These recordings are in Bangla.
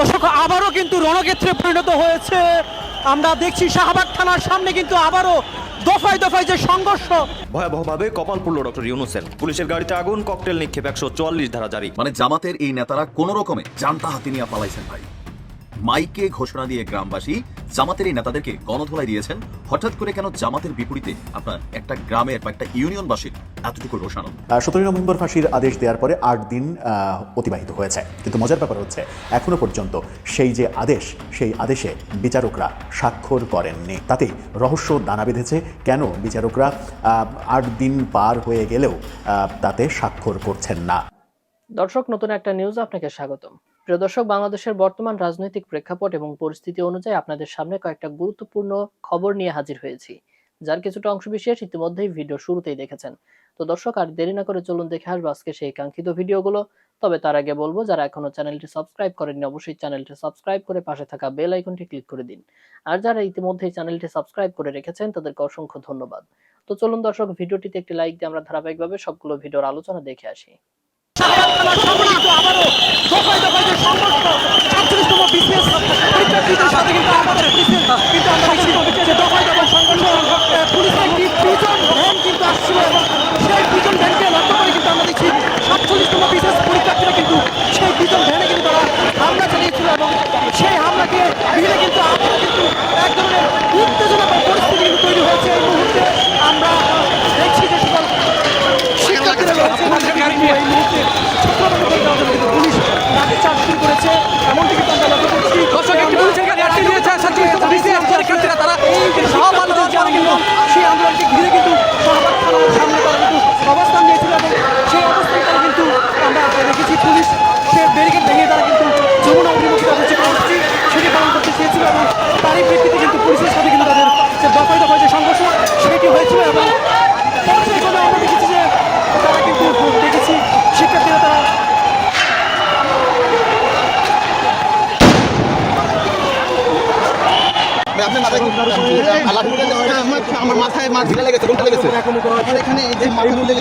দর্শক আবারও কিন্তু রণক্ষেত্রে পরিণত হয়েছে। আমরা দেখছি শাহবাগ থানার সামনে কিন্তু আবারও দফায় দফায় যে সংঘর্ষ। ভয়াবহভাবে কপাল ডক্টর ইউনুসেন। পুলিশের গাড়িতে আগুন ককটেল নিক্ষেপ একশো চুয়াল্লিশ ধারা জারি। মানে জামাতের এই নেতারা কোন রকমে জানতা হাতি নিয়ে পালাইছেন ভাই। মাইকে ঘোষণা দিয়ে গ্রামবাসী জামাতের এই নেতাদেরকে গণধোলাই দিয়েছেন। হঠাৎ করে কেন জামাতের বিপরীতে আপনার একটা গ্রামের বা একটা ইউনিয়নবাসীর এতটুকু রোষানো সতেরোই নভেম্বর ফাঁসির আদেশ দেওয়ার পরে আট দিন আহ, অতিবাহিত হয়েছে। কিন্তু মজার ব্যাপার হচ্ছে এখনও পর্যন্ত সেই যে আদেশ সেই আদেশে বিচারকরা স্বাক্ষর করেননি। তাতে রহস্য দানা বেঁধেছে কেন বিচারকরা আহ, আট দিন পার হয়ে গেলেও আহ, তাতে স্বাক্ষর করছেন না। দর্শক নতুন একটা নিউজ আপনাকে স্বাগতম। প্রিয় দর্শক, বাংলাদেশের বর্তমান রাজনৈতিক প্রেক্ষাপট এবং পরিস্থিতি অনুযায়ী আপনাদের সামনে কয়েকটা গুরুত্বপূর্ণ খবর নিয়ে হাজির হয়েছি, যার কিছুটা অংশ বিশেষ ইতিমধ্যেই ভিডিও শুরুতেই দেখেছেন। তো দর্শক, আর দেরি না করে চলুন দেখে আসব আজকে সেই কাঙ্ক্ষিত ভিডিওগুলো। তবে তার আগে বলব, যারা এখনও চ্যানেলটি সাবস্ক্রাইব করেননি, অবশ্যই চ্যানেলটি সাবস্ক্রাইব করে পাশে থাকা বেল আইকনটি ক্লিক করে দিন। আর যারা ইতিমধ্যেই চ্যানেলটি সাবস্ক্রাইব করে রেখেছেন, তাদেরকে অসংখ্য ধন্যবাদ। তো চলুন দর্শক, ভিডিওটিতে একটি লাইক দিয়ে আমরা ধারাবাহিকভাবে সবগুলো ভিডিওর আলোচনা দেখে আসি দফায় দফায় যে সংঘর্ষ সাতচল্লিশতম বিসিএস পরীক্ষার্থীদের সাথে কিন্তু আমাদের পুলিশের কিন্তু আমরা দেখছি যে দফায় দফায় সংঘর্ষ আহ, পুলিশের একটি প্রিজন ভ্যান কিন্তু আসছিল এবং সেই প্রিজন ভ্যানকে লক্ষ্য করে কিন্তু আমরা দেখছি সাতচল্লিশতম বিসিএস পরীক্ষার্থীরা কিন্তু সেই প্রিজন ভ্যানে কিন্তু তারা হামলা চালিয়েছিল এবং সেই হামলাকে ঘিরে কিন্তু আবারও কিন্তু এক ধরনের উত্তেজনা বা পরিস্থিতি কিন্তু তৈরি হয়েছে এই মুহূর্তে আমরা দেখছি যে সকল শিক্ষার্থীরা রয়েছে এবং এই মুহূর্তে ছাত্রবাদী দেওয়ার জন্য কিন্তু পুলিশ লাঠিচার্জ শুরু করেছে এমনটি কিন্তু আমরা লক্ষ্য করছি দর্শক একটি পুলিশের গাড়ি আটকে দিয়েছে ছাত্রীরা বিসিএস পরীক্ষার্থীরা তারা এই যে শাহবাগ যে আন্দোলন সেই আন্দোলনকে ঘিরে কিন্তু শাহবাগ থানার সামনে তারা কিন্তু অবস্থান নিয়েছিল এবং সেই অবস্থায় তারা কিন্তু আমরা দেখেছি পুলিশ সে ব্যারিকেড ভেঙে তারা কিন্তু যমুনা অভিমুখী তাদের যে কর্মসূচি সেটি পালন করতে চেয়েছিল এবং তারই প্রেক্ষিতে কিন্তু পুলিশের সাথে কিন্তু তাদের যে দফায় দফায় যে সংঘর্ষ সেটি হয়েছিল এবং পর্যায়ক্রমে আমরা দেখেছি যে তারা কিন্তু দেখেছি শিক্ষার্থীরা তারা আপনার মাথায় আলাদা আমার আমার মাথায় মাছ ঢিলা লেগেছে কোনটা লেগেছে। এখানে এই যে মাথা ফুলে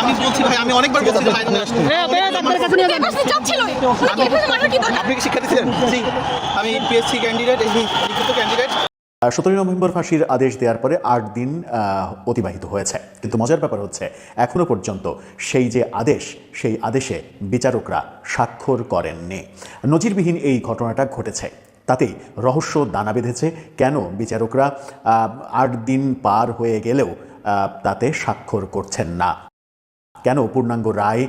আমি বলছি ভাই আমি অনেকবার বলছি ভাই আপনি কি শিক্ষার্থী ছিলেন আমি পিএসসি ক্যান্ডিডেট ক্যান্ডিডেট সতেরোই নভেম্বর ফাঁসির আদেশ দেওয়ার পরে আট দিন আহ, অতিবাহিত হয়েছে। কিন্তু মজার ব্যাপার হচ্ছে এখনও পর্যন্ত সেই যে আদেশ সেই আদেশে বিচারকরা স্বাক্ষর করেননি। নজিরবিহীন এই ঘটনাটা ঘটেছে। তাতেই রহস্য দানা বেঁধেছে। কেন বিচারকরা আট দিন পার হয়ে গেলেও তাতে স্বাক্ষর করছেন না? কেন পূর্ণাঙ্গ রায়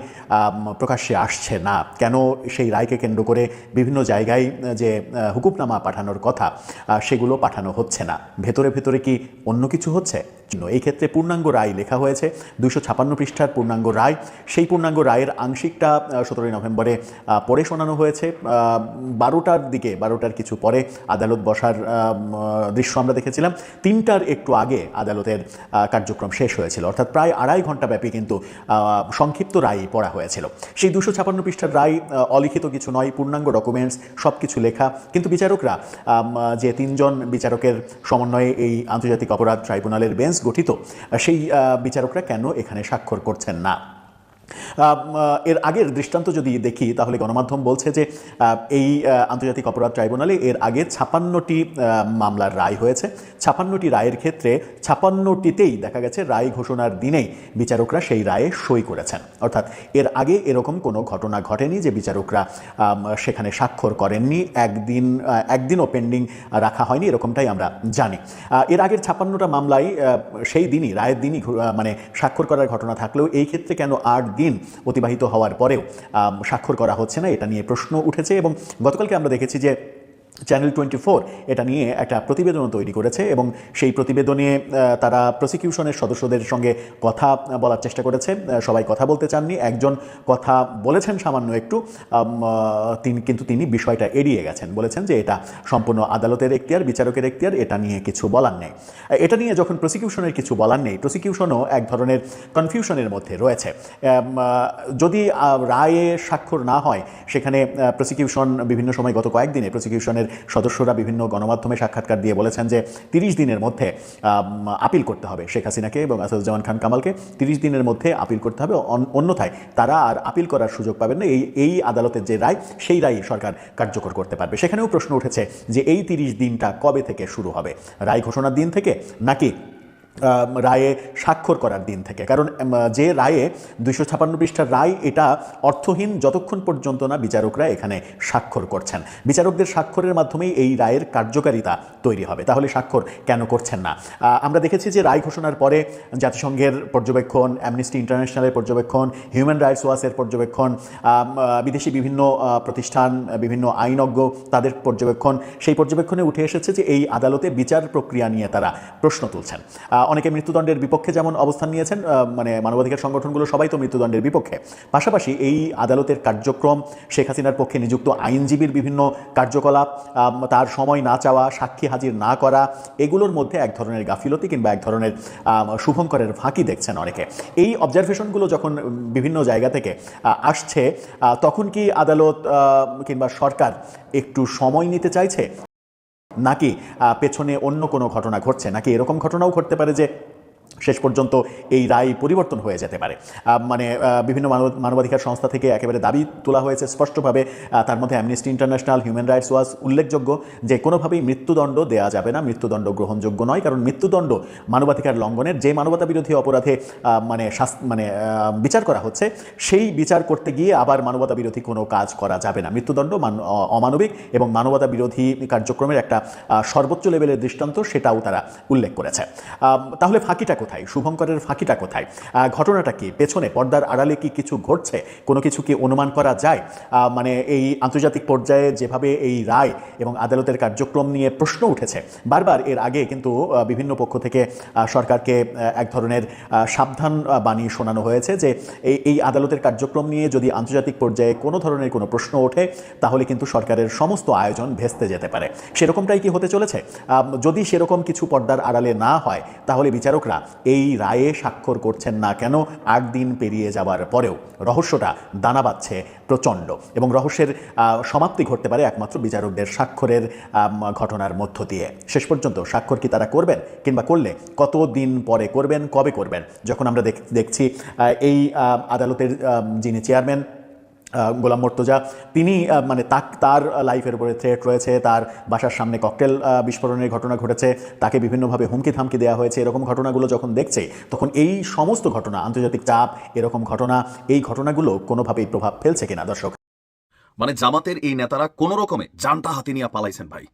প্রকাশ্যে আসছে না? কেন সেই রায়কে কেন্দ্র করে বিভিন্ন জায়গায়, যে হুকুমনামা পাঠানোর কথা সেগুলো পাঠানো হচ্ছে না? ভেতরে ভেতরে কি অন্য কিছু হচ্ছে? এই ক্ষেত্রে পূর্ণাঙ্গ রায় লেখা হয়েছে দুশো ছাপান্ন পৃষ্ঠার পূর্ণাঙ্গ রায়। সেই পূর্ণাঙ্গ রায়ের আংশিকটা সতেরোই নভেম্বরে পড়ে শোনানো হয়েছে। বারোটার দিকে, বারোটার কিছু পরে আদালত বসার দৃশ্য আমরা দেখেছিলাম। তিনটার একটু আগে আদালতের কার্যক্রম শেষ হয়েছিল। অর্থাৎ প্রায় আড়াই ঘণ্টা ব্যাপী কিন্তু সংক্ষিপ্ত রায় পড়া হয়েছিল। সেই দুশো ছাপান্ন পৃষ্ঠার রায় অলিখিত কিছু নয়, পূর্ণাঙ্গ ডকুমেন্টস সব কিছু লেখা। কিন্তু বিচারকরা যে তিনজন বিচারকের সমন্বয়ে এই আন্তর্জাতিক অপরাধ ট্রাইব্যুনালের বেঞ্চ গঠিত। সেই বিচারকরা কেন এখানে স্বাক্ষর করছেন না? এর আগের দৃষ্টান্ত যদি দেখি, তাহলে গণমাধ্যম বলছে যে এই আন্তর্জাতিক অপরাধ ট্রাইব্যুনালে এর আগে ছাপান্নটি মামলার রায় হয়েছে। ছাপান্নটি রায়ের ক্ষেত্রে ছাপান্নটিতেই দেখা গেছে রায় ঘোষণার দিনেই বিচারকরা সেই রায়ে সই করেছেন। অর্থাৎ এর আগে এরকম কোনো ঘটনা ঘটেনি যে বিচারকরা সেখানে স্বাক্ষর করেননি, একদিন একদিনও পেন্ডিং রাখা হয়নি, এরকমটাই আমরা জানি। এর আগের ছাপান্নটা মামলায় সেই দিনই, রায়ের দিনই মানে স্বাক্ষর করার ঘটনা থাকলেও এই ক্ষেত্রে কেন আট দিন অতিবাহিত হওয়ার পরেও স্বাক্ষর করা হচ্ছে না, এটা নিয়ে প্রশ্ন উঠেছে এবং গতকালকে আমরা দেখেছি যে চ্যানেল টোয়েন্টি ফোর এটা নিয়ে একটা প্রতিবেদনও তৈরি করেছে এবং সেই প্রতিবেদনে তারা প্রসিকিউশনের সদস্যদের সঙ্গে কথা বলার চেষ্টা করেছে। সবাই কথা বলতে চাননি, একজন কথা বলেছেন সামান্য একটু তিনি, কিন্তু তিনি বিষয়টা এড়িয়ে গেছেন। বলেছেন যে এটা সম্পূর্ণ আদালতের এখতিয়ার, বিচারকের এখতিয়ার, এটা নিয়ে কিছু বলার নেই। এটা নিয়ে যখন প্রসিকিউশনের কিছু বলার নেই প্রসিকিউশনও এক ধরনের কনফিউশনের মধ্যে রয়েছে। যদি রায়ে স্বাক্ষর না হয়, সেখানে প্রসিকিউশন বিভিন্ন সময় গত কয়েকদিনে প্রসিকিউশনের সদস্যরা বিভিন্ন গণমাধ্যমে সাক্ষাৎকার দিয়ে বলেছেন যে তিরিশ দিনের মধ্যে আপিল করতে হবে শেখ হাসিনাকে এবং আসাদুজ্জামান খান কামালকে। তিরিশ দিনের মধ্যে আপিল করতে হবে অন্যথায় তারা আর আপিল করার সুযোগ পাবেন না। এই এই আদালতের যে রায়, সেই রায় সরকার কার্যকর করতে পারবে। সেখানেও প্রশ্ন উঠেছে যে এই তিরিশ দিনটা কবে থেকে শুরু হবে? রায় ঘোষণার দিন থেকে নাকি রায়ে স্বাক্ষর করার দিন থেকে। কারণ যে রায়ে দুইশো ছাপান্ন পৃষ্ঠার রায়, এটা অর্থহীন যতক্ষণ পর্যন্ত না বিচারকরা এখানে স্বাক্ষর করছেন। বিচারকদের স্বাক্ষরের মাধ্যমেই এই রায়ের কার্যকারিতা তৈরি হবে। তাহলে স্বাক্ষর কেন করছেন না? আমরা দেখেছি যে রায় ঘোষণার পরে জাতিসংঘের পর্যবেক্ষণ অ্যামনেস্টি ইন্টারন্যাশনালের পর্যবেক্ষণ হিউম্যান রাইটস ওয়াচের পর্যবেক্ষণ বিদেশি বিভিন্ন প্রতিষ্ঠান, বিভিন্ন আইনজ্ঞ তাদের পর্যবেক্ষণ, সেই পর্যবেক্ষণে উঠে এসেছে যে এই আদালতে বিচার প্রক্রিয়া নিয়ে তারা প্রশ্ন তুলছেন। অনেকে মৃত্যুদণ্ডের বিপক্ষে যেমন অবস্থান নিয়েছেন মানে মানবাধিকার সংগঠনগুলো সবাই তো মৃত্যুদণ্ডের বিপক্ষে। পাশাপাশি এই আদালতের কার্যক্রম, শেখ হাসিনার পক্ষে নিযুক্ত আইনজীবীর বিভিন্ন কার্যকলাপ তার সময় না চাওয়া, সাক্ষী হাজির না করা, এগুলোর মধ্যে এক ধরনের গাফিলতি কিংবা এক ধরনের শুভঙ্করের ফাঁকি দেখছেন অনেকে। এই অবজারভেশনগুলো যখন বিভিন্ন জায়গা থেকে আসছে তখন কি আদালত কিংবা সরকার একটু সময় নিতে চাইছে? নাকি পেছনে অন্য কোনো ঘটনা ঘটছে? নাকি এরকম ঘটনাও ঘটতে পারে যে শেষ পর্যন্ত এই রায় পরিবর্তন হয়ে যেতে পারে। মানে বিভিন্ন মানব- মানবাধিকার সংস্থা থেকে একেবারে দাবি তোলা হয়েছে স্পষ্টভাবে। তার মধ্যে Amnesty International Human Rights Watch উল্লেখযোগ্য যে, কোনোভাবেই মৃত্যুদণ্ড দেওয়া যাবে না, মৃত্যুদণ্ড গ্রহণযোগ্য নয়। কারণ মৃত্যুদণ্ড মানবাধিকার লঙ্ঘনের যে মানবতা বিরোধী অপরাধে মানে মানে বিচার করা হচ্ছে, সেই বিচার করতে গিয়ে আবার মানবতা বিরোধী কোনো কাজ করা যাবে না। মৃত্যুদণ্ড মান- অমানবিক এবং মানবতা বিরোধী কার্যক্রমের একটা সর্বোচ্চ লেভেলের দৃষ্টান্ত সেটাও তারা উল্লেখ করেছে। তাহলে ফাঁকিটা কোথায়? শুভঙ্করের ফাঁকিটা কোথায়? ঘটনাটা কি? পেছনে, পর্দার আড়ালে কি কিছু ঘটছে? কোনো কিছু কি অনুমান করা যায়? মানে এই আন্তর্জাতিক পর্যায়ে যেভাবে এই রায় এবং আদালতের কার্যক্রম নিয়ে প্রশ্ন উঠেছে, বারবার এর আগে কিন্তু বিভিন্ন পক্ষ থেকে সরকারকে এক ধরনের সাবধান বাণী শোনানো হয়েছে যে এই এই আদালতের কার্যক্রম নিয়ে যদি আন্তর্জাতিক পর্যায়ে কোনো ধরনের কোনো প্রশ্ন ওঠে, তাহলে কিন্তু সরকারের সমস্ত আয়োজন ভেস্তে যেতে পারে। সেরকমটাই কি হতে চলেছে? যদি সেরকম কিছু পর্দার আড়ালে না হয়, তাহলে বিচারকরা এই রায়ে স্বাক্ষর করছেন না কেন? আট দিন পেরিয়ে যাওয়ার পরেও। রহস্যটা দানা বাঁধছে প্রচণ্ড এবং রহস্যের সমাপ্তি ঘটতে পারে একমাত্র বিচারকদের স্বাক্ষরের ঘটনার মধ্য দিয়ে। শেষ পর্যন্ত স্বাক্ষর কি তারা করবেন কিংবা করলে কত দিন পরে করবেন, কবে করবেন? যখন আমরা দেখ- দেখছি এই আদালতের যিনি চেয়ারম্যান গোলাম মর্তজা, তিনি মানে তার লাইফের উপরে থ্রেট রয়েছে, তার বাসার সামনে ককটেল বিস্ফোরণের ঘটনা ঘটেছে, তাকে বিভিন্নভাবে হুমকি থামকি দেওয়া হয়েছে, এরকম ঘটনাগুলো যখন দেখছে, তখন এই সমস্ত ঘটনা, আন্তর্জাতিক চাপ, এরকম ঘটনা, এই ঘটনাগুলো কোনোভাবেই প্রভাব ফেলছে কিনা, দর্শক? মানে জামাতের এই নেতারা কোন রকমে জানটা হাতে নিয়ে পালাইছেন ভাই।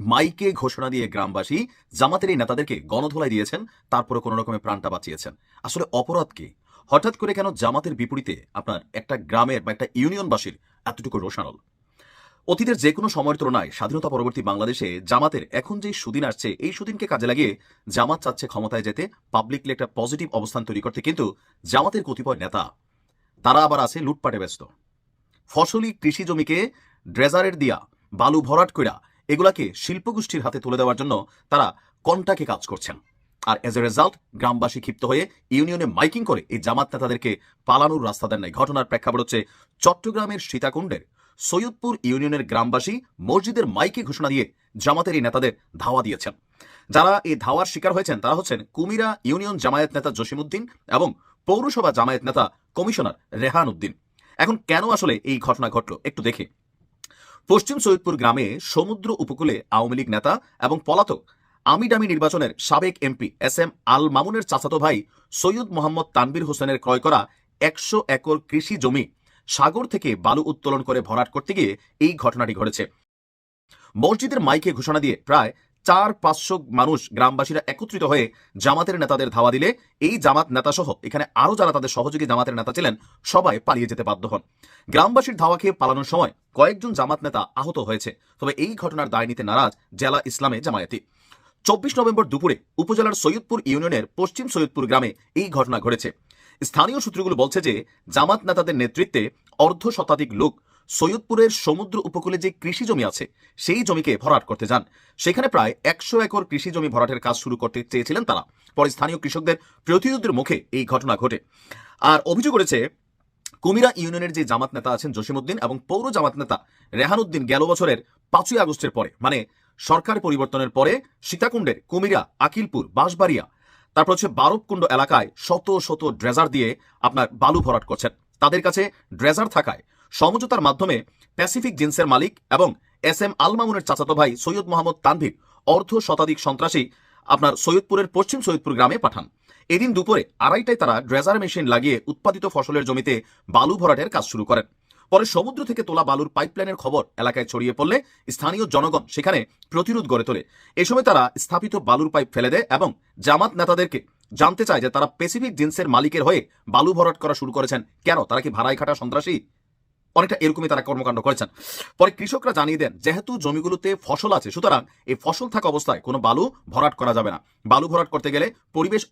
মাইকে ঘোষণা দিয়ে গ্রামবাসী জামাতের এই নেতাদেরকে গণধোলাই দিয়েছেন, তারপরে কোনো রকমে প্রাণটা বাঁচিয়েছেন। আসলে অপরাধ কি? হঠাৎ করে কেন জামাতের বিপরীতে আপনার একটা গ্রামের বা একটা ইউনিয়নবাসীর এতটুকু রোশানল অতীতের যে কোনো সময়ের তুলনায় স্বাধীনতা পরবর্তী বাংলাদেশে জামাতের এখন যে সুদিন আসছে, এই সুদিনকে কাজে লাগিয়ে জামাত চাচ্ছে ক্ষমতায় যেতে পাবলিকলি একটা পজিটিভ অবস্থান তৈরি করতে কিন্তু জামাতের কতিপয় নেতা, তারা আবার আছে লুটপাটে ব্যস্ত। ফসলি কৃষি জমিকে ড্রেজারের দিয়া, বালু ভরাট কইরা, এগুলাকে শিল্পগোষ্ঠীর হাতে তুলে দেওয়ার জন্য তারা কন্টাকে কাজ করছেন? আর এজ এ রেজাল্ট গ্রামবাসী ক্ষিপ্ত হয়ে ইউনিয়নে মাইকিং করে এই জামাত নেতাদেরকে পালানোর রাস্তা দেন নাই। ঘটনার প্রেক্ষাপট হচ্ছে চট্টগ্রামের সীতাকুণ্ডের সৈয়দপুর ইউনিয়নের গ্রামবাসী মসজিদের মাইকে ঘোষণা দিয়ে জামাতের এই নেতাদের ধাওয়া দিয়েছেন। যারা এই ধাওয়ার শিকার হয়েছেন, তারা হচ্ছেন কুমিরা ইউনিয়ন জামায়াত নেতা জসিমউদ্দিন এবং পৌরসভা জামায়াত নেতা কমিশনার রেহান উদ্দিন। এখন কেন আসলে এই ঘটনা ঘটল, একটু দেখে। পশ্চিম সৈয়দপুর গ্রামে সমুদ্র উপকূলে আওয়ামী লীগ নেতা এবং পলাতক আমিডামি নির্বাচনের সাবেক এমপি এস এম আল মামুনের চাচাতো ভাই সৈয়দ মোহাম্মদ তানবির হোসেনের ক্রয় করা একশো একর কৃষি জমি সাগর থেকে বালু উত্তোলন করে ভরাট করতে গিয়ে এই ঘটনাটি ঘটেছে। মসজিদের মাইকে ঘোষণা দিয়ে প্রায় চার পাঁচশো মানুষ গ্রামবাসীরা একত্রিত হয়ে জামাতের নেতাদের ধাওয়া দিলে এই জামাত নেতা সহ এখানে আরও যারা তাদের সহযোগী জামাতের নেতা ছিলেন সবাই পালিয়ে যেতে বাধ্য হন। গ্রামবাসীর ধাওয়া খেয়ে পালানোর সময় কয়েকজন জামাত নেতা আহত হয়েছে। তবে এই ঘটনার দায় নিতে নারাজ জেলা ইসলামে জামায়াতি। চব্বিশ নভেম্বর দুপুরে উপজেলার সৈয়দপুর ইউনিয়নের পশ্চিম সৈয়দপুর গ্রামে এই ঘটনা ঘটেছে। স্থানীয় সূত্রগুলো বলছে যে, জামাত নেতাদের নেতৃত্বে অর্ধ শতাধিক লোক সৈয়দপুরের সমুদ্র উপকূলে যে কৃষি জমি আছে, সেই জমিকে ভরাট করতে যান। সেখানে প্রায় একশো একর কৃষি জমি ভরাটের কাজ শুরু করতে চেয়েছিলেন তারা। পরে স্থানীয় কৃষকদের প্রতিরোধের মুখে এই ঘটনা ঘটে। আর অভিযোগ করেছে, কুমিরা ইউনিয়নের যে জামাত নেতা আছেন জসিমউদ্দিন এবং পৌর জামাত নেতা রেহানুদ্দিন গেল বছরের পাঁচই আগস্টের পরে মানে সরকার পরিবর্তনের পরে সীতাকুণ্ডের কুমিরা, আকিলপুর, বাঁশবাড়িয়া, তারপর হচ্ছে বারবকুণ্ড এলাকায় শত শত ড্রেজার দিয়ে আপনার বালু ভরাট করছেন। তাদের কাছে ড্রেজার থাকায় সমঝোতার মাধ্যমে প্যাসিফিক জিন্সের মালিক এবং এস এম আল মামুনের চাচাতো ভাই সৈয়দ মোহাম্মদ তানভীর অর্ধ শতাধিক সন্ত্রাসী আপনার সৈয়দপুরের পশ্চিম সৈয়দপুর গ্রামে পাঠান। এদিন দুপুরে আড়াইটায় তারা ড্রেজার মেশিন লাগিয়ে উৎপাদিত ফসলের জমিতে বালু ভরাটের কাজ শুরু করেন। পরে সমুদ্র থেকে তোলা বালুর পাইপলাইনের খবর এলাকায় ছড়িয়ে পড়লে স্থানীয় জনগণ সেখানে প্রতিরোধ গড়ে তোলে। এ সময় তারা স্থাপিত বালুর পাইপ ফেলে দেয় এবং জামাত নেতাদেরকে জানতে চায় যে তারা প্যাসিফিক জিন্সের মালিকের হয়ে বালু ভরাট করা শুরু করেছেন। কেন? তারা কি ভাড়ায় খাটা সন্ত্রাসী? অনেকটা এরকমই তারা কর্মকাণ্ড করেছেন। পরে কৃষকরা জানিয়ে দেন, যেহেতু জমিগুলোতে ফসল আছে, সুতরাং এই ফসল থাকা অবস্থায় কোনো বালু ভরাট করা যাবে না। বালু ভরাট করতে গেলে পরিবেশ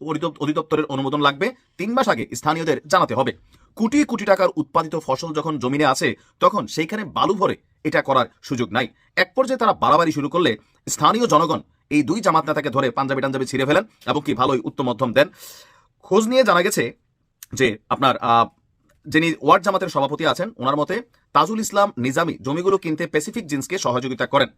অধিদপ্তরের অনুমোদন লাগবে। তিন মাস আগে স্থানীয়দের জানাতে হবে। কোটি কোটি টাকার উৎপাদিত ফসল যখন জমিনে আছে, তখন সেইখানে বালু ভরে এটা করার সুযোগ নাই। এক পর্যায়ে তারা বাড়াবাড়ি শুরু করলে স্থানীয় জনগণ এই দুই জামাত নেতাকে ধরে পাঞ্জাবি টাঞ্জাবি ছিঁড়ে ফেলেন এবং কি ভালোই উত্তম মধ্যম দেন। খোঁজ নিয়ে জানা গেছে যে আপনার যিনি ওয়ার্ড জামাতের সভাপতি আছেন, ওনার মতে তাজুল ইসলাম নিজামি জমিগুলো কিনতে প্যাসিফিক জিন্সকে সহযোগিতা করেন।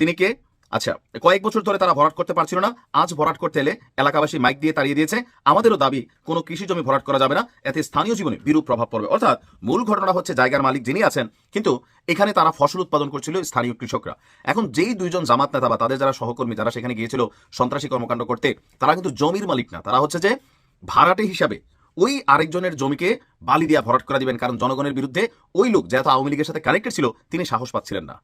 তিনি কে? আচ্ছা কয়েক বছর ধরে তারা ভরাট করতে পারছিল না। আজ ভরাট করতে এলে এলাকাবাসী মাইক দিয়ে তাড়িয়ে দিয়েছে। আমাদেরও দাবি, কোনো কৃষি জমি ভরাট করা যাবে না। এতে স্থানীয় জীবনে বিরূপ প্রভাব পড়বে। অর্থাৎ মূল ঘটনা হচ্ছে জায়গার মালিক যিনি আছেন, কিন্তু এখানে তারা ফসল উৎপাদন করছিল স্থানীয় কৃষকরা। এখন যেই দুইজন জামাত নেতা বা তাদের যারা সহকর্মী যারা সেখানে গিয়েছিল সন্ত্রাসী কর্মকাণ্ড করতে, তারা কিন্তু জমির মালিক না। তারা হচ্ছে যে ভাড়াটে হিসাবে ওই আরেকজনের জমিকে বালি দিয়া ভরাট করা দিবেন। কারণ জনগণের বিরুদ্ধে ওই লোক যেহেতু আওয়ামী লীগের সাথে কানেক্টেড ছিল, তিনি সাহস পাচ্ছিলেন না।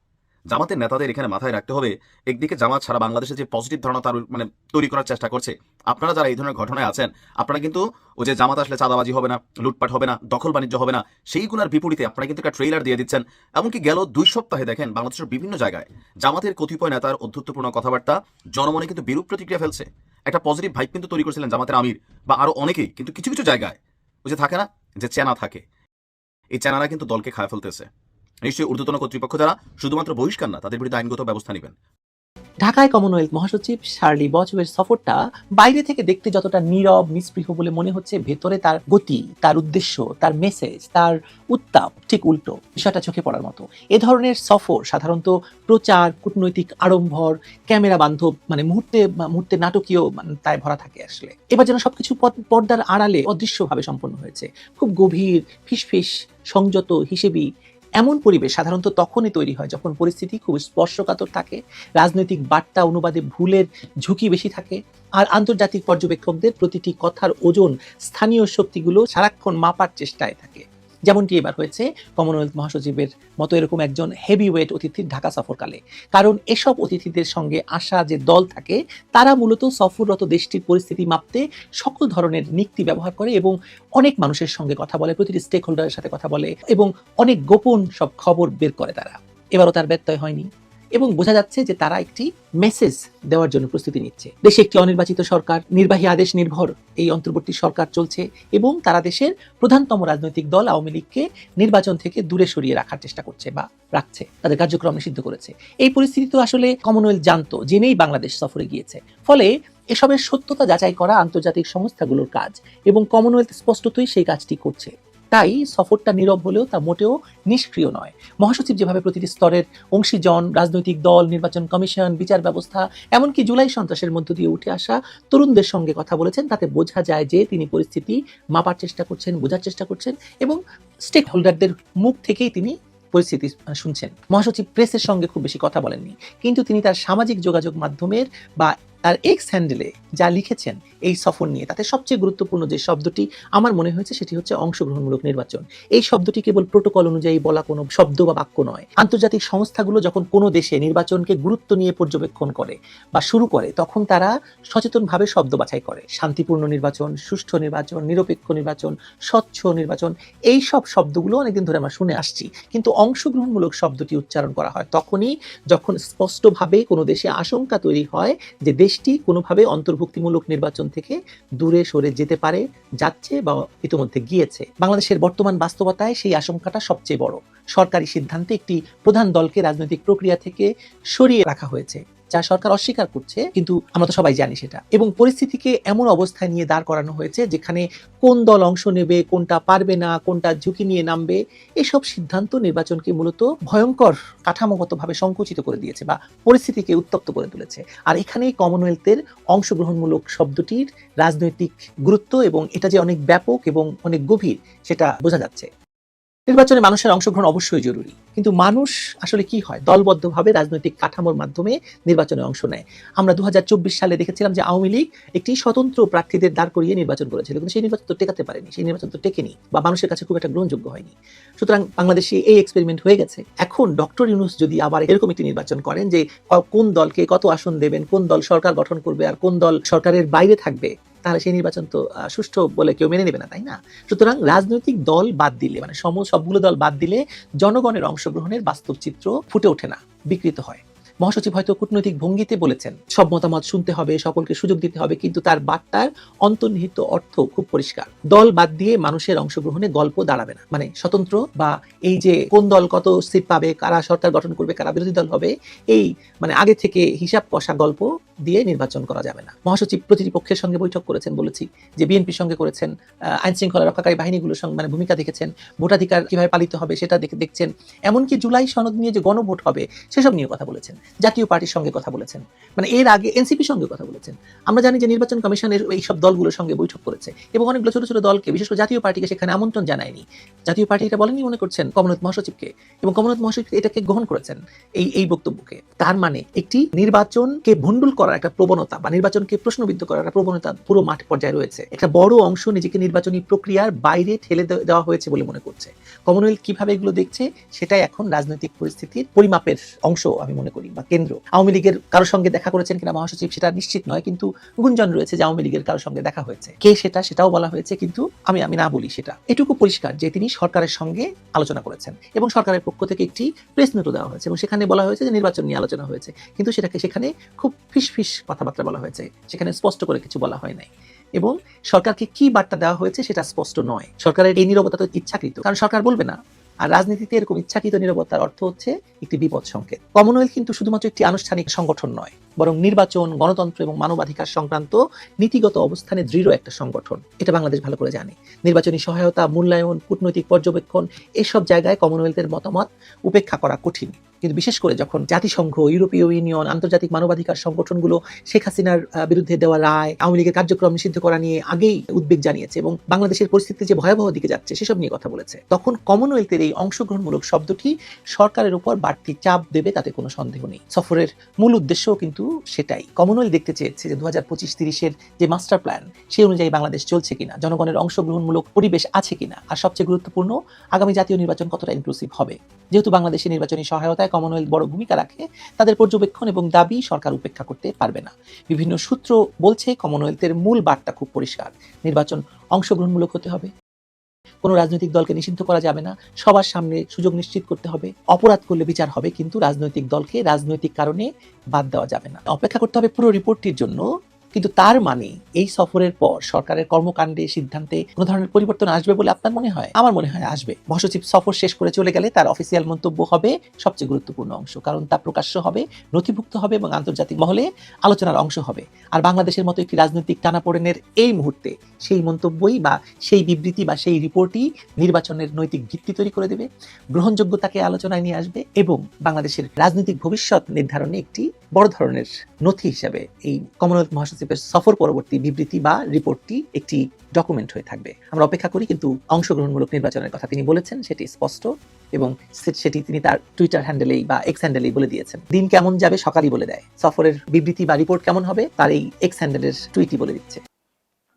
জামাতের নেতাদের এখানে মাথায় রাখতে হবে, একদিকে জামাত সারা বাংলাদেশে যে পজিটিভ ধারণা তার মানে তৈরি করার চেষ্টা করছে, আপনারা যারা এই ধরনের ঘটনায় আছেন, আপনারা কিন্তু ওই যে জামাত আসলে চাঁদাবাজি হবে না, লুটপাট হবে না, দখল বাণিজ্য হবে না, সেইগুলোর বিপরীতে আপনারা কিন্তু একটা ট্রেলার দিয়ে দিচ্ছেন। এমনকি গেল দুই সপ্তাহে দেখেন বাংলাদেশের বিভিন্ন জায়গায় জামাতের কতিপয় নেতার অধ্যত্বপূর্ণ কথাবার্তা জনমনে কিন্তু বিরূপ প্রতিক্রিয়া ফেলছে। একটা পজিটিভ ভাইব কিন্তু তৈরি করেছিলেন জামাতের আমির বা আরও অনেকেই, কিন্তু কিছু কিছু জায়গায়, ওই যে থাকে না, যে চেনা থাকে, এই চেনারা কিন্তু দলকে খায় ফেলতেছে। নিশ্চয়ই ঊর্ধ্বতন কর্তৃপক্ষ যারা শুধুমাত্র বহিষ্কার না, তাদের বিরুদ্ধে আইনগত ব্যবস্থা নেবেন। ঢাকায় কমনওয়েলথ মহাসচিব শার্লি বচওয়ের সফরটা বাইরে থেকে দেখতে যতটা নীরব, নিস্পৃহ বলে মনে হচ্ছে, ভেতরে তার গতি, তার উদ্দেশ্য, তার মেসেজ তার উত্তাপ ঠিক উল্টো। বিষয়টা চোখে পড়ার মতো। এ ধরনের সফর সাধারণত প্রচার, কূটনৈতিক আড়ম্বর, ক্যামেরা বান্ধব মানে মুহূর্তে মুহূর্তে নাটকীয় মানে তাই ভরা থাকে আসলে। এবার যেন সবকিছু পর্দার আড়ালে অদৃশ্যভাবে সম্পন্ন হয়েছে। খুব গভীর, ফিসফিস, সংযত, হিসেবি এমন পরিবেশ সাধারণত তখনই তৈরি হয় যখন পরিস্থিতি খুব স্পর্শকাতর থাকে, রাজনৈতিক বার্তা অনুবাদে ভুলের ঝুঁকি বেশি থাকে, আর আন্তর্জাতিক পর্যবেক্ষকদের প্রতিটি কথার ওজন স্থানীয় শক্তিগুলো সারাক্ষণ মাপার চেষ্টায় থাকে। যেমনটি এবার হয়েছে কমনওয়েলথ মহাসচিবের মতো এরকম একজন হেভি ওয়েট অতিথির ঢাকা সফরকালে। কারণ এসব অতিথিদের সঙ্গে আসা যে দল থাকে, তারা মূলত সফররত দেশটির পরিস্থিতি মাপতে সকল ধরনের নিক্তি ব্যবহার করে এবং অনেক মানুষের সঙ্গে কথা বলে, প্রতিটি স্টেক হোল্ডারের সাথে কথা বলে এবং অনেক গোপন সব খবর বের করে তারা। এবারও তার ব্যত্যয় হয়নি। এবং বোঝা যাচ্ছে যে তারা একটি মেসেজ দেওয়ার জন্য প্রস্তুতি নিচ্ছে। দেশে একটি অনির্বাচিত সরকার, নির্বাহী আদেশ নির্ভর এই অন্তর্বর্তী সরকার চলছে এবং তারা দেশের প্রধানতম রাজনৈতিক দল আওয়ামী লীগকে নির্বাচন থেকে দূরে সরিয়ে রাখার চেষ্টা করছে বা রাখছে, তাদের কার্যক্রম নিষিদ্ধ করেছে। এই পরিস্থিতি তো আসলে কমনওয়েলথ জানতো, জেনেই বাংলাদেশ সফরে গিয়েছে। ফলে এসবের সত্যতা যাচাই করা আন্তর্জাতিক সংস্থাগুলোর কাজ এবং কমনওয়েলথ স্পষ্টতই সেই কাজটি করছে। তাই সফরটা নীরব হলেও তা মোটেও নিষ্ক্রিয় নয়। মহাসচিব যেভাবে প্রতিটি স্তরের অংশীজন, রাজনৈতিক দল, নির্বাচন কমিশন, বিচার ব্যবস্থা, এমনকি জুলাই সন্ত্রাসের মধ্য দিয়ে উঠে আসা তরুণদের সঙ্গে কথা বলেছেন, তাতে বোঝা যায় যে তিনি পরিস্থিতি মাপার চেষ্টা করছেন, বোঝার চেষ্টা করছেন এবং স্টেক হোল্ডারদের মুখ থেকেই তিনি পরিস্থিতি শুনছেন। মহাসচিব প্রেসের সঙ্গে খুব বেশি কথা বলেননি, কিন্তু তিনি তার সামাজিক যোগাযোগ মাধ্যমের বা তার এক্স হ্যান্ডেলে যা লিখেছেন এই সফর নিয়ে, তাতে সবচেয়ে গুরুত্বপূর্ণ যে শব্দটি আমার মনে হয়েছে সেটি হচ্ছে অংশগ্রহণমূলক নির্বাচন। এই শব্দটি কেবল প্রোটোকল অনুযায়ী বলা কোনো শব্দ বা বাক্য নয়। আন্তর্জাতিক সংস্থাগুলো যখন কোনো দেশে নির্বাচনকে গুরুত্ব নিয়ে পর্যবেক্ষণ করে বা শুরু করে, তখন তারা সচেতনভাবে শব্দ বাছাই করে। শান্তিপূর্ণ নির্বাচন, সুষ্ঠু নির্বাচন, নিরপেক্ষ নির্বাচন, স্বচ্ছ নির্বাচন, এই সব শব্দগুলো অনেকদিন ধরে আমরা শুনে আসছি। কিন্তু অংশগ্রহণমূলক শব্দটি উচ্চারণ করা হয়। তখনই যখন স্পষ্টভাবে কোনো দেশে আশঙ্কা তৈরি হয় যে দেশটি কোনোভাবে অন্তর্ভুক্তিমূলক নির্বাচন থেকে দূরে সরে যেতে পারে, যাচ্ছে বা ইতিমধ্যে গিয়েছে। বাংলাদেশের বর্তমান বাস্তবতায় সেই আশঙ্কাটা সবচেয়ে বড়। সরকারি সিদ্ধান্তে একটি প্রধান দলকে রাজনৈতিক প্রক্রিয়া থেকে সরিয়ে রাখা হয়েছে। যা সরকার অস্বীকার করছে, কিন্তু আমরা তো সবাই জানি সেটা। এবং পরিস্থিতিকে এমন অবস্থায় নিয়ে দাঁড় করানো হয়েছে যেখানে কোন দল অংশ নেবে, কোনটা পারবে না, কোনটা ঝুঁকি নিয়ে নামবে, এসব সিদ্ধান্ত নির্বাচনকে মূলত ভয়ঙ্কর কাঠামোগতভাবে সংকুচিত করে দিয়েছে বা পরিস্থিতিকে উত্তপ্ত করে তুলেছে। আর এখানেই কমনওয়েলথের অংশগ্রহণমূলক শব্দটির রাজনৈতিক গুরুত্ব এবং এটা যে অনেক ব্যাপক এবং অনেক গভীর, সেটা বোঝা যাচ্ছে। নির্বাচনে মানুষের অংশগ্রহণ অবশ্যই জরুরি। কিন্তু মানুষ আসলে কি হয়? দলবদ্ধভাবে রাজনৈতিক কাঠামোর মাধ্যমে নির্বাচনে অংশ নেয়। আমরা দু সালে দেখেছিলাম যে আওয়ামী লীগ একটি স্বতন্ত্র প্রার্থীদের দাঁড় করিয়ে নির্বাচন করেছিল। কিন্তু সেই নির্বাচন তো টেকাতে পারেনি, সেই নির্বাচন তো টেকেনি বা মানুষের কাছে খুব একটা গ্রহণযোগ্য হয়নি। সুতরাং বাংলাদেশে এই এক্সপেরিমেন্ট হয়ে গেছে। এখন ডক্টর ইউনুস যদি আবার এরকম একটি নির্বাচন করেন যে, কোন দলকে কত আসন দেবেন, কোন দল সরকার গঠন করবে আর কোন দল সরকারের বাইরে থাকবে তাহলে সেই নির্বাচন তো সুষ্ঠু বলে কেউ মেনে নেবে না, তাই না? সুতরাং রাজনৈতিক দল বাদ দিলে মানে সম, সবগুলো দল বাদ দিলে জনগণের অংশগ্রহণের বাস্তব চিত্র ফুটে ওঠে না, বিকৃত হয়। মহাসচিব হয়তো কূটনৈতিক ভঙ্গিতে বলেছেন, সব মতামত শুনতে হবে, সকলকে সুযোগ দিতে হবে, কিন্তু তার বার্তার অন্তর্নিহিত অর্থ খুব পরিষ্কার। দল বাদ দিয়ে মানুষের অংশগ্রহণে গল্প দাঁড়াবে না। মানে স্বতন্ত্র বা এই যে কোন দল কত সিট পাবে, কারা সরকার গঠন করবে, কারা বিরোধী দল হবে, এই মানে আগে থেকে হিসাব কষা গল্প দিয়ে নির্বাচন করা যাবে না। মহাসচিব প্রতিটি পক্ষের সঙ্গে বৈঠক করেছেন বলেছি, যে বিএনপির সঙ্গে করেছেন আইন শৃঙ্খলা রক্ষাকারী বাহিনীগুলোর সঙ্গে মানে ভূমিকা দেখেছেন, ভোটাধিকার কীভাবে পালিত হবে সেটা দেখে দেখছেন, এমনকি জুলাই সনদ নিয়ে যে গণভোট হবে, সেসব নিয়ে কথা বলেছেন। জাতীয় পার্টির সঙ্গে কথা বলেছেন। মানে এর আগে এনসিপির সঙ্গে কথা বলেছেন। আমরা জানি যে নির্বাচন কমিশনের এই সব দলগুলোর সঙ্গে বৈঠক করেছে এবং অনেকগুলো ছোট ছোট দলকে, বিশেষ করে জাতীয় পার্টিকে সেখানে আমন্ত্রণ জানায়নি। জাতীয় পার্টি এটা বলেনি মনে করছেন কমলনাথ মহাসচিবকে এবং কমলনাথ মহাসচিব এটাকে গ্রহণ করেছেন এই এই বক্তব্যকে। তার মানে একটি নির্বাচনকে ভণ্ডুল করার একটা প্রবণতা বা নির্বাচনকে প্রশ্নবিদ্ধ করার একটা প্রবণতা পুরো মাঠ পর্যায়ে রয়েছে। একটা বড় অংশ নিজেকে নির্বাচনী প্রক্রিয়ার বাইরে ঠেলে দেওয়া হয়েছে বলে মনে করছে। কমনওয়েলথ কীভাবে এগুলো দেখছে সেটাই এখন রাজনৈতিক পরিস্থিতির পরিমাপের অংশ আমি মনে করি। বা কেন্দ্র। আওয়ামী লীগের কারোর সঙ্গে দেখা করেছেন কিনা মহাসচিব সেটা নিশ্চিত নয়, কিন্তু গুঞ্জন রয়েছে যে আওয়ামী লীগের কারোর সঙ্গে দেখা হয়েছে। কে সেটা সেটাও বলা হয়েছে, কিন্তু আমি আমি না বলি সেটা। এটুকু পরিষ্কার যে তিনি সরকারের সঙ্গে আলোচনা করেছেন এবং সরকারের পক্ষ থেকে একটি প্রেস নোটও দেওয়া হয়েছে এবং সেখানে বলা হয়েছে যে নির্বাচন নিয়ে আলোচনা হয়েছে। কিন্তু সেটাকে সেখানে খুব ফিস ফিস কথাবার্তা বলা হয়েছে। সেখানে স্পষ্ট করে কিছু বলা হয় নাই। এবং সরকারকে কি বার্তা দেওয়া হয়েছে সেটা স্পষ্ট নয়। সরকারের এই নিরবতা তো ইচ্ছাকৃত। কারণ সরকার বলবে না আর রাজনীতিতে এরকম ইচ্ছাকৃত নিরবতার অর্থ হচ্ছে একটি বিপদ সংকেত। কমনওয়েলথ কিন্তু শুধুমাত্র একটি আনুষ্ঠানিক সংগঠন নয়, বরং নির্বাচন, গণতন্ত্র এবং মানবাধিকার সংক্রান্ত নীতিগত অবস্থানে দৃঢ় একটা সংগঠন। এটা বাংলাদেশ ভালো করে জানে। নির্বাচনী সহায়তা, মূল্যায়ন, কূটনৈতিক পর্যবেক্ষণ, এসব জায়গায় কমনওয়েলথের মতামত উপেক্ষা করা কঠিন। কিন্তু বিশেষ করে যখন জাতিসংঘ, ইউরোপীয় ইউনিয়ন, আন্তর্জাতিক মানবাধিকার সংগঠনগুলো শেখ হাসিনার বিরুদ্ধে দেওয়া রায়, আওয়ামী লীগের কার্যক্রম নিষিদ্ধ করা নিয়ে আগেই উদ্বেগ জানিয়েছে এবং বাংলাদেশের পরিস্থিতি যে ভয়াবহ দিকে যাচ্ছে, সেসব নিয়ে কথা বলেছে। তখন কমনওয়েলথের এই অংশগ্রহণমূলক শব্দটি সরকারের উপর বাড়তি চাপ দেবে তাতে কোনো সন্দেহ নেই। সফরের মূল উদ্দেশ্য কিন্তু সেটাই। কমনওয়েলথ দেখতে চেয়েছে যে দু হাজার পঁচিশ তিরিশের যে মাস্টার প্ল্যান সেই অনুযায়ী বাংলাদেশ চলছে কিনা, জনগণের অংশগ্রহণমূলক পরিবেশ আছে কিনা, আর সবচেয়ে গুরুত্বপূর্ণ আগামী জাতীয় নির্বাচন কতটা ইনক্লুসিভ হবে। যেহেতু বাংলাদেশের নির্বাচনী সহায়তায় কমনওয়েলথ বড় ভূমিকা রাখে, তাদের পর্যবেক্ষণ এবং দাবি সরকার উপেক্ষা করতে পারবে না। বিভিন্ন সূত্র বলছে কমনওয়েলথের মূল বার্তা খুব পরিষ্কার, নির্বাচন অংশগ্রহণমূলক হতে হবে। কোনো রাজনৈতিক দলকে নিষিদ্ধ করা যাবে না, সবার সামনে সুযোগ নিশ্চিত করতে হবে। অপরাধ করলে বিচার হবে, কিন্তু রাজনৈতিক দলকে রাজনৈতিক কারণে বাদ দেওয়া যাবে না। অপেক্ষা করতে হবে পুরো রিপোর্টটির জন্য। কিন্তু তার মানে এই সফরের পর সরকারের কর্মকাণ্ডে সিদ্ধান্তে কোনো ধরনের পরিবর্তন আসবে বলে আপনার মনে হয়? আমার মনে হয় আসবে। মহাসচিব সফর শেষ করে চলে গেলে তার অফিসিয়াল মন্তব্য হবে সবচেয়ে গুরুত্বপূর্ণ অংশ, কারণ তা প্রকাশ্য হবে, নথিভুক্ত হবে এবং আন্তর্জাতিক মহলে আলোচনার অংশ হবে। আর বাংলাদেশের মতো একটি রাজনৈতিক টানাপোড়েনের এই মুহূর্তে সেই মন্তব্যই বা সেই বিবৃতি বা সেই রিপোর্টই নির্বাচনের নৈতিক ভিত্তি তৈরি করে দেবে, গ্রহণযোগ্যতাকে আলোচনায় নিয়ে আসবে এবং বাংলাদেশের রাজনৈতিক ভবিষ্যৎ নির্ধারণে একটি বড় ধরনের নথি হিসাবে এই কমনওয়েলথ মহাসচিবের সফর পরবর্তী বিবৃতি বা রিপোর্টটি একটি ডকুমেন্ট হয়ে থাকবে। আমরা অপেক্ষা করি কিন্তু অংশগ্রহণমূলক নির্বাচনের কথা তিনি বলেছেন, সেটি স্পষ্ট এবং সেটি তিনি তার টুইটার হ্যান্ডেলেই বা এক্স হ্যান্ডেলেই বলে দিয়েছেন। দিন কেমন যাবে সকালই বলে দেয়। সফরের বিবৃতি বা রিপোর্ট কেমন হবে তার এই এক্স হ্যান্ডেলের টুইটই বলে দিচ্ছে।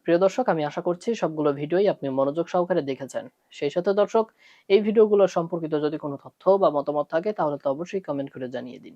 প্রিয় দর্শক, আমি আশা করছি সবগুলো ভিডিওই আপনি মনোযোগ সহকারে দেখেছেন। সেই সাথে দর্শক, এই ভিডিওগুলো সম্পর্কিত যদি কোনো তথ্য বা মতামত থাকে, তাহলে তো অবশ্যই কমেন্ট করে জানিয়ে দিন।